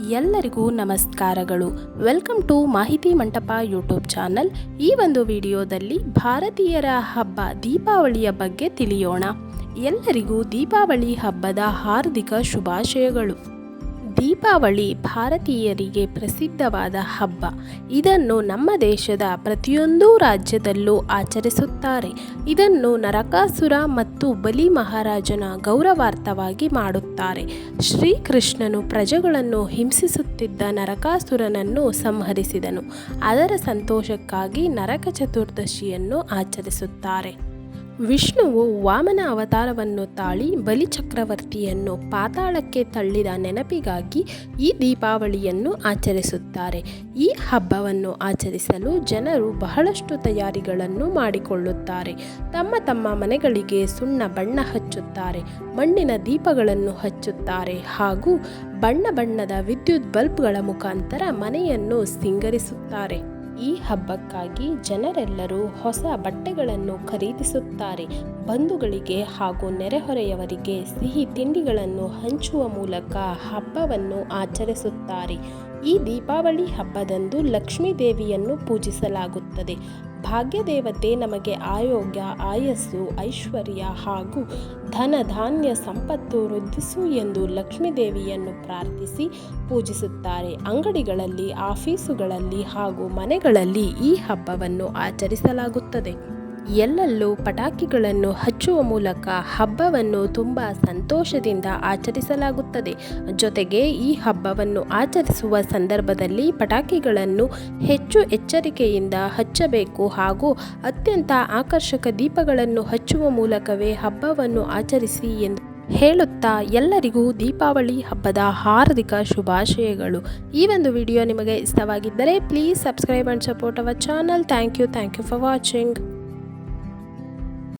ಎಲ್ಲರಿಗೂ ನಮಸ್ಕಾರಗಳು. Welcome to ಮಾಹಿತಿ ಮಂಟಪ ಯೂಟ್ಯೂಬ್ ಚಾನಲ್ ಈ ಒಂದು ವಿಡಿಯೋದಲ್ಲಿ ಭಾರತೀಯರ ಹಬ್ಬ ದೀಪಾವಳಿಯ ಬಗ್ಗೆ ತಿಳಿಯೋಣ. ಎಲ್ಲರಿಗೂ ದೀಪಾವಳಿ ಹಬ್ಬದ ಹಾರ್ದಿಕ ಶುಭಾಶಯಗಳು. ದೀಪಾವಳಿ ಭಾರತೀಯರಿಗೆ ಪ್ರಸಿದ್ಧವಾದ ಹಬ್ಬ. ಇದನ್ನು ನಮ್ಮ ದೇಶದ ಪ್ರತಿಯೊಂದು ರಾಜ್ಯದಲ್ಲೂ ಆಚರಿಸುತ್ತಾರೆ. ಇದನ್ನು ನರಕಾಸುರ ಮತ್ತು ಬಲಿ ಮಹಾರಾಜನ ಗೌರವಾರ್ಥವಾಗಿ ಮಾಡುತ್ತಾರೆ. ಶ್ರೀಕೃಷ್ಣನು ಪ್ರಜೆಗಳನ್ನು ಹಿಂಸಿಸುತ್ತಿದ್ದ ನರಕಾಸುರನನ್ನು ಸಂಹರಿಸಿದನು. ಅದರ ಸಂತೋಷಕ್ಕಾಗಿ ನರಕ ಚತುರ್ದಶಿಯನ್ನು ಆಚರಿಸುತ್ತಾರೆ. ವಿಷ್ಣುವು ವಾಮನ ಅವತಾರವನ್ನು ತಾಳಿ ಬಲಿಚಕ್ರವರ್ತಿಯನ್ನು ಪಾತಾಳಕ್ಕೆ ತಳ್ಳಿದ ನೆನಪಿಗಾಗಿ ಈ ದೀಪಾವಳಿಯನ್ನು ಆಚರಿಸುತ್ತಾರೆ. ಈ ಹಬ್ಬವನ್ನು ಆಚರಿಸಲು ಜನರು ಬಹಳಷ್ಟು ತಯಾರಿಗಳನ್ನು ಮಾಡಿಕೊಳ್ಳುತ್ತಾರೆ. ತಮ್ಮ ತಮ್ಮ ಮನೆಗಳಿಗೆ ಸುಣ್ಣ ಬಣ್ಣ ಹಚ್ಚುತ್ತಾರೆ. ಮಣ್ಣಿನ ದೀಪಗಳನ್ನು ಹಚ್ಚುತ್ತಾರೆ ಹಾಗೂ ಬಣ್ಣ ಬಣ್ಣದ ವಿದ್ಯುತ್ ಬಲ್ಬ್ಗಳ ಮುಖಾಂತರ ಮನೆಯನ್ನು ಸಿಂಗರಿಸುತ್ತಾರೆ. ಈ ಹಬ್ಬಕ್ಕಾಗಿ ಜನರೆಲ್ಲರೂ ಹೊಸ ಬಟ್ಟೆಗಳನ್ನು ಖರೀದಿಸುತ್ತಾರೆ. ಬಂಧುಗಳಿಗೆ ಹಾಗೂ ನೆರೆಹೊರೆಯವರಿಗೆ ಸಿಹಿ ತಿಂಡಿಗಳನ್ನು ಹಂಚುವ ಮೂಲಕ ಹಬ್ಬವನ್ನು ಆಚರಿಸುತ್ತಾರೆ. ಈ ದೀಪಾವಳಿ ಹಬ್ಬದಂದು ಲಕ್ಷ್ಮೀ ದೇವಿಯನ್ನು ಪೂಜಿಸಲಾಗುತ್ತದೆ. ಭಾಗ್ಯದೇವತೆ ನಮಗೆ ಆಯೋಗ್ಯ, ಆಯಸ್ಸು, ಐಶ್ವರ್ಯ ಹಾಗೂ ಧನ ಧಾನ್ಯ ಸಂಪತ್ತು ವೃದ್ಧಿಸು ಎಂದು ಲಕ್ಷ್ಮೀದೇವಿಯನ್ನು ಪ್ರಾರ್ಥಿಸಿ ಪೂಜಿಸುತ್ತಾರೆ. ಅಂಗಡಿಗಳಲ್ಲಿ, ಆಫೀಸುಗಳಲ್ಲಿ ಹಾಗೂ ಮನೆಗಳಲ್ಲಿ ಈ ಹಬ್ಬವನ್ನು ಆಚರಿಸಲಾಗುತ್ತದೆ. ಎಲ್ಲೆಲ್ಲೂ ಪಟಾಕಿಗಳನ್ನು ಹಚ್ಚುವ ಮೂಲಕ ಹಬ್ಬವನ್ನು ತುಂಬ ಸಂತೋಷದಿಂದ ಆಚರಿಸಲಾಗುತ್ತದೆ. ಜೊತೆಗೆ ಈ ಹಬ್ಬವನ್ನು ಆಚರಿಸುವ ಸಂದರ್ಭದಲ್ಲಿ ಪಟಾಕಿಗಳನ್ನು ಹೆಚ್ಚು ಎಚ್ಚರಿಕೆಯಿಂದ ಹಚ್ಚಬೇಕು ಹಾಗೂ ಅತ್ಯಂತ ಆಕರ್ಷಕ ದೀಪಗಳನ್ನು ಹಚ್ಚುವ ಮೂಲಕವೇ ಹಬ್ಬವನ್ನು ಆಚರಿಸಿ ಎಂದು ಹೇಳುತ್ತಾ ಎಲ್ಲರಿಗೂ ದೀಪಾವಳಿ ಹಬ್ಬದ ಹಾರ್ದಿಕ ಶುಭಾಶಯಗಳು. ಈ ಒಂದು ವಿಡಿಯೋ ನಿಮಗೆ ಇಷ್ಟವಾಗಿದ್ದರೆ please subscribe and support our channel. Thank you thank you for watching.